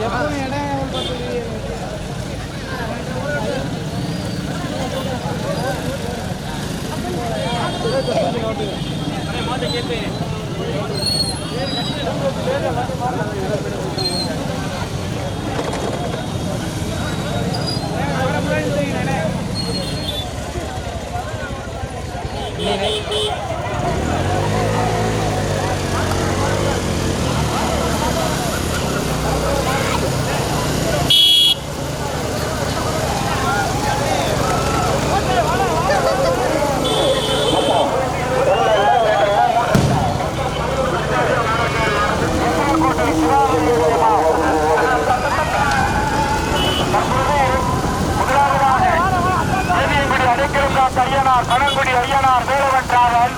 எப்பவும் இடம் பார்த்து தேவியங்குடி அடைக்கலுக்காத்த ஐயனார் கடங்குடி ஐயனார் வேலவன் டிராவல்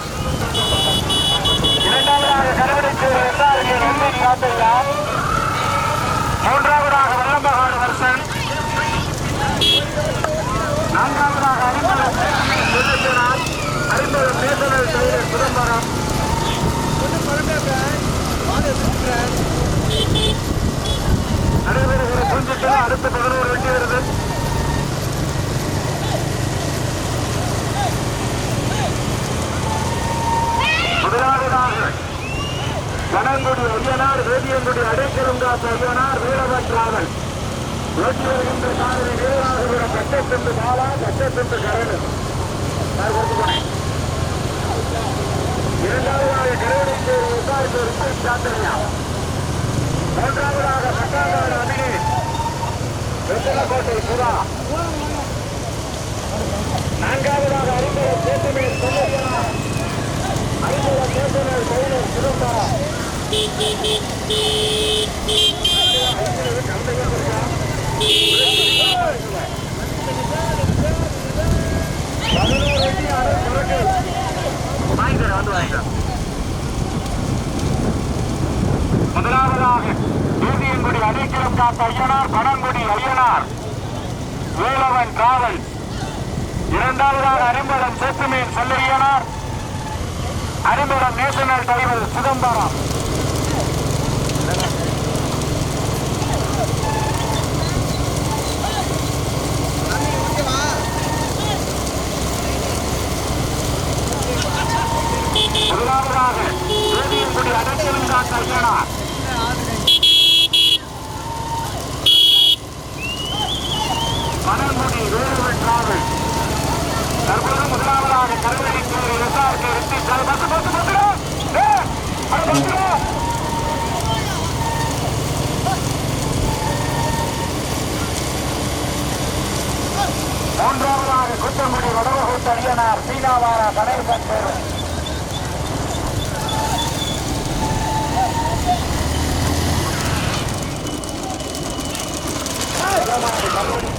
இரண்டாவதாக கருவடைக்கு எஸ்ஆர்கே நெல்லை காத்தையா மூன்றாவதாக வெள்ளம்பகாடு வருஷன் நான்காவதாக அறிமுகம் சுதந்திரனார் அறிமுகம் பேசுதல் செயலர் சிதம்பரம் நடைபெறுகிற கொஞ்சத்தில் அடுத்து பதினோரு வண்டி வருது. முதலாவதாக கனங்குடி ஐயனார் வேதியங்குடி அடைக்கலுங்காசு ஐயனார் வீரவன் டிராவல் ஓட்டி வருகின்ற சாதனை வீரராகபுரம் கட்டத்தென்று பாலா கட்டத்தென்று கரடு. இரண்டாவதாக கருவடைச்சேரி விசாரிப்பு ரிப்பீட் சாத்திரையா மூன்றாவதாக பட்டாங்காடு அபினேஷ் வெத்தலக்கோட்டை சுதா நான்காவதாக அறிமுகம் சேத்துமே சொல்லையா அறிமுகம் பேசுனர் செயலர் சிறந்தா முதலாவதாக அடைக்கலம் ஐயனார் பனங்குடி ஐயனார் வேலவன் காவல். இரண்டாவதாக அரிம்பலம் சேத்துமேன் செல்லையனார் அரிம்பலம் நேஷனல் தலைவர் சிதம்பரம். முதலாவதாக தேவியங்குடி அடைக்கலம் காத்த மூன்றாவதாக குத்தங்குடி வடவகூர் தனியனார் சீனாவாரா கணேசன் பெரும் Come.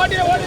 ஓடி ஓடி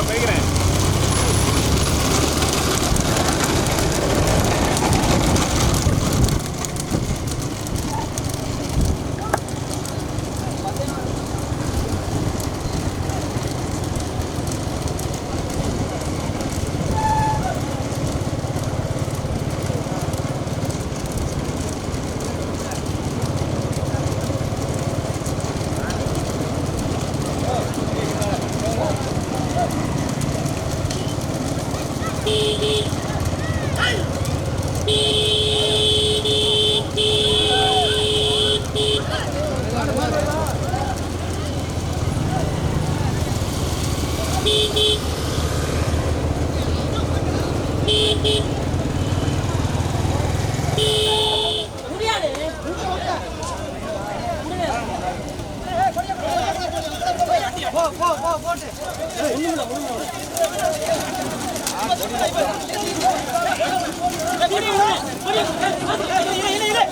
போய்க்கிறேன் போ போ போ போட்டு ஒண்ணுமில்ல ஒண்ணுமில்ல இல்லை இல்லை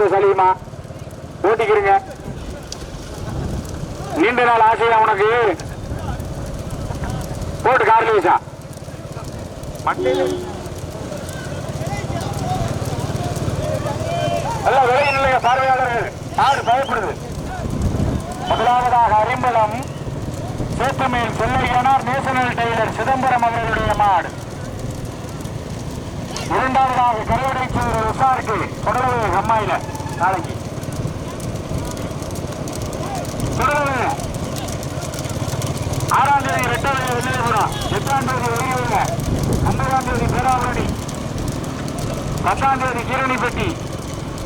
அறிமுகத்தை சலீமா. ஓட்டிக்கிறீங்க. நீண்ட நாள் ஆசையா உனக்கு? போட்டு கார்லேசா நல்ல விலை நிலைய பார்வையாளர்கள் நாடு பயப்படுது. முதலாவதாக அறிம்பலம் சேத்துமேல் செல்லையனார் நேஷனல் டெய்லர் சிதம்பரம் அவர்களுடைய மாடு. இரண்டாவதாக கருவடைச்சூர் உஷாருக்கு தொடர்பு அம்மாயில நாளைக்கு. ஆறாம் தேதி ரெட்டாவது வெள்ளியபுரம் எட்டாம் தேதி வெளியூருங்க ஒன்பதாம் தேதி பேராவரணி. பத்தாம் தேதி கீரணிப்பட்டி.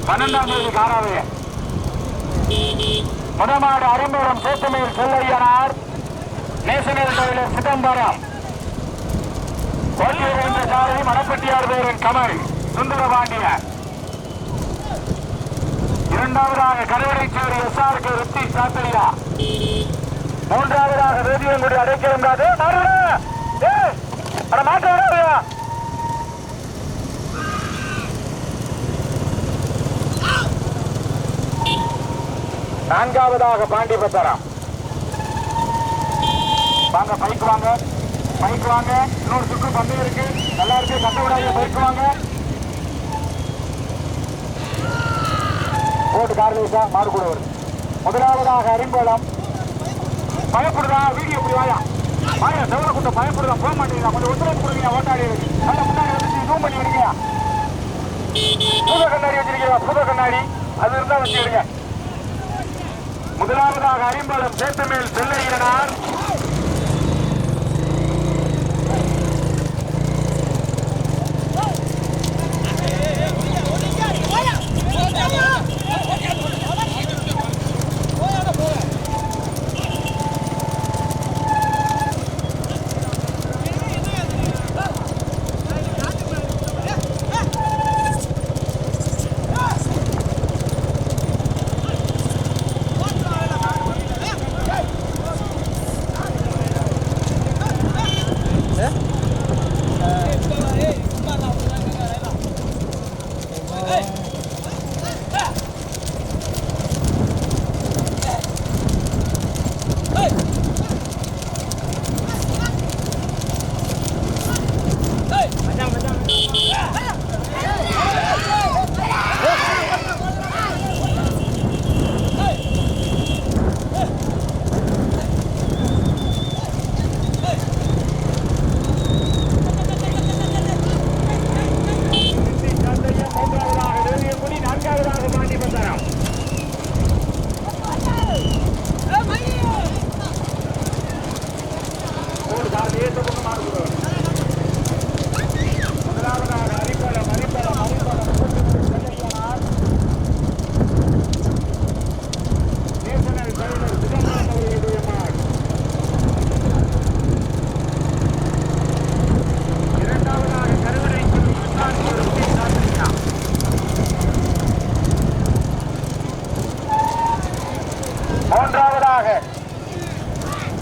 பன்னெண்டாம் தேதி காராவைய முதமாடு அரும்பரம் சேத்துமேல் Sellaiyanar. National tailor Chidambaram. Kottiyur என்ற சாரதி மணப்பட்டியார் பேரின் கமல் சுந்தரபாண்டியன் இரண்டாவதாக கருவடைச்சேரி எஸ்ஆர்கே ருத்தி சாத்தலியா மூன்றாவதாக வேதியங்குடி அடைக்கலம் காது மாற்ற விடாதயா நான்காவதாக பாண்டிபத்தரம். வாங்க பைக் வாங்க. பைக் வாங்க. இன்னொரு சுற்று பந்தயம் இருக்கு நல்லா இருக்கு. கட்ட விடாத பைக் வாங்க. ஓட்டு கார்லேசா மாறு வருது முதலாவதாக அறிம்பலம் பயப்படுதா? வீடியோ இப்படி வாயா வாயா செவர கூட்டம் பயப்படுதா? போக மாட்டீங்களா கொஞ்சம் ஒத்துழைப்பு கொடுங்க ஓட்டாடி நல்ல முன்னாடி வந்து ஜூம் பண்ணி எடுங்க புத கண்ணாடி வச்சிருக்கீங்களா புத கண்ணாடி. அது இருந்தா வச்சுருங்க முதலாவதாக அறிம்பலம் சேத்தமேல் செல்லையினார் மூன்றாவதாக மூன்றாவதாக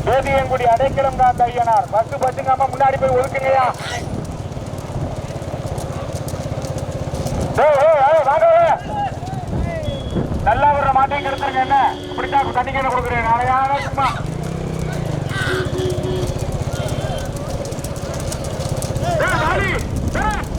வேதியங்குடி அடைக்கலம் காந்த ஐயனார். பஸ் பச்சுங்காம முன்னாடி போய் ஒதுக்குங்கயா நல்லா வர்ற மாட்டேங்க கெடுத்துருங்க என்ன? இப்படித்தான் தண்ணி கேன கொடுக்குறேன். நாளையான சும்மா. Hey!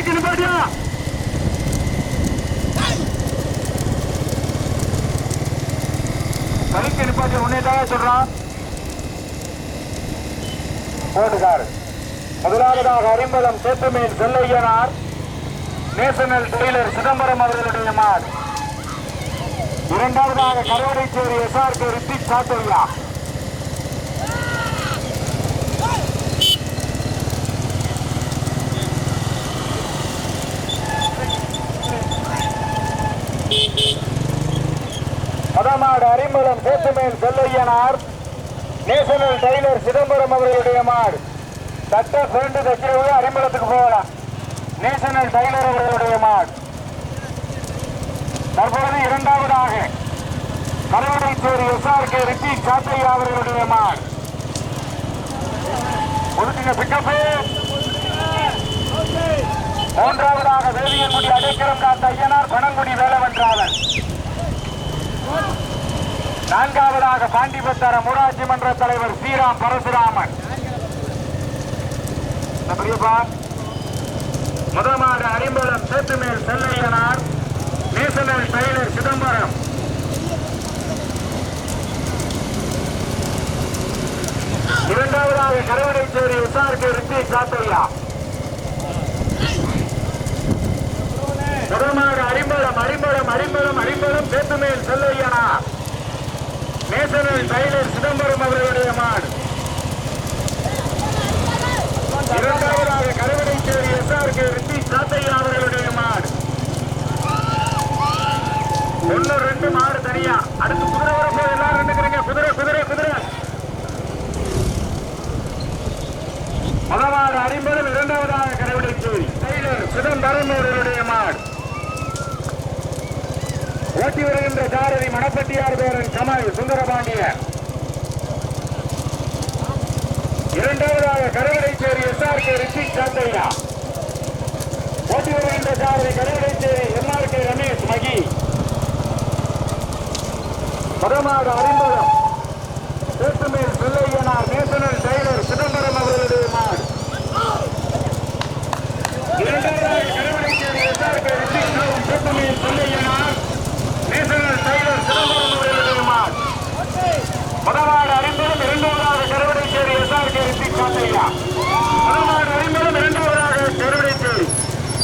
பைக் நிப்பாட்டியா பைக் நிப்பாட்டியா உன்னே தான் சொல்றான் போட்டுக்காரு முதலாவதாக அரிம்பலம் சேத்துமேல் செல்லையனார் நேஷனல் டெய்லர் சிதம்பரம் அவர்களுடைய மார் இரண்டாவதாக கருவடைச்சேரி எஸ்ஆர்கே ரித்திக் சாத்தையா மதமாடு அறிம்பலம் சேத்துமேல் செல்லையனார். நேஷனல் டைலர் சிதம்பரம் அவர்களுடைய மாடு. சட்ட ஃப்ரெண்டு தைக்கிறவங்க அறிம்பலத்துக்கு போகலாம். நேஷனல் டைலர் அவர்களுடைய மாடு. தற்பொழுது இரண்டாவதாக கருவடைச்சேரி எஸ்ஆர்கே ரித்தி சாத்தையா அவர்களுடைய மாடு. ஒதுக்கின பிக்கப்பு. மூன்றாவதாக வேதியன்குடி அடைக்கலம் காத்த ஐயனார் பணங்குடி பனங்குடி வேலவன்றாளன். நான்காவதாக பாண்டிபத்தர ஊராட்சி மன்ற தலைவர் ஸ்ரீராம் பரசுராமன். இந்த அறிமுகம் சேத்துமேல் செல்லையனார் நேசனல் டெய்லர் சிதம்பரம். இரண்டாவதாக கருவடைச்சேரி எஸ்ஆர்கே ரித்தி சாத்தையா முதமாடு அறிமுகம் அறிமுகம் அறிமுகம் அறிமுகம் சேத்துமேல் செல்லையனார் நேஷனல் டெய்லர் சிதம்பரம் அவர்களுடைய மாடு. இரண்டாவதாக கருவடைச்சேரி எஸ்ஆர்கே ரித்தி சாத்தையா அவர்களுடைய மாடு. ஒன்னு ரெண்டு மாடு தனியா. அடுத்து குதிரை வரப்போ எல்லாரும் நினைக்கிறீங்க குதிரை குதிரை குதிரை. முதலாவது அறிம்பதும் இரண்டாவதாக கருவடைச்சேரி டெய்லர் சிதம்பரம் அவர்களுடைய மாடு. ஓட்டி வருகின்ற சாரதி மணப்பட்டியார் பேரன் கமல் சுந்தரபாண்டிய. இரண்டாவதாக கருவடைச்சேரி எஸ்ஆர்கே ரிஷிக் சாத்தையா. ஓட்டி வருகின்ற சாரதி கருவடைச்சேரி எம்ஆர்கே ரமேஷ் மகி. மரமாக அறிமுகம். சேத்துமேல் பிள்ளையனார் நேஷனல் டைலர் சிதம்பரம் அவர்களுடைய மாடு இரண்டாவதாக கருவடைச்சேரி எஸ்ஆர்கே ரிஷிக் சேத்துமேல் பிள்ளையனார் உடநாடு அறிந்ததும் இரண்டாவதாக கருவடைச்சேரி எஸ்ஆர்கேரி சி காட்டையா உடநாடு அறிந்ததும் இரண்டாவதாக கருவடைச்சேரி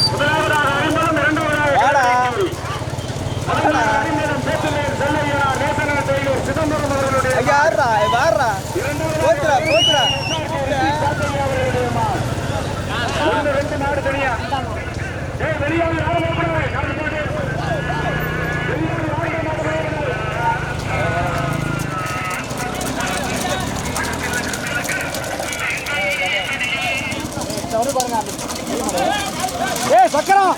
முதலாவதாக அறிந்ததும் இரண்டாவதாக முதலாவது அறிந்ததும் வெளியாக பாருங்க. ஏ சக்கரம்.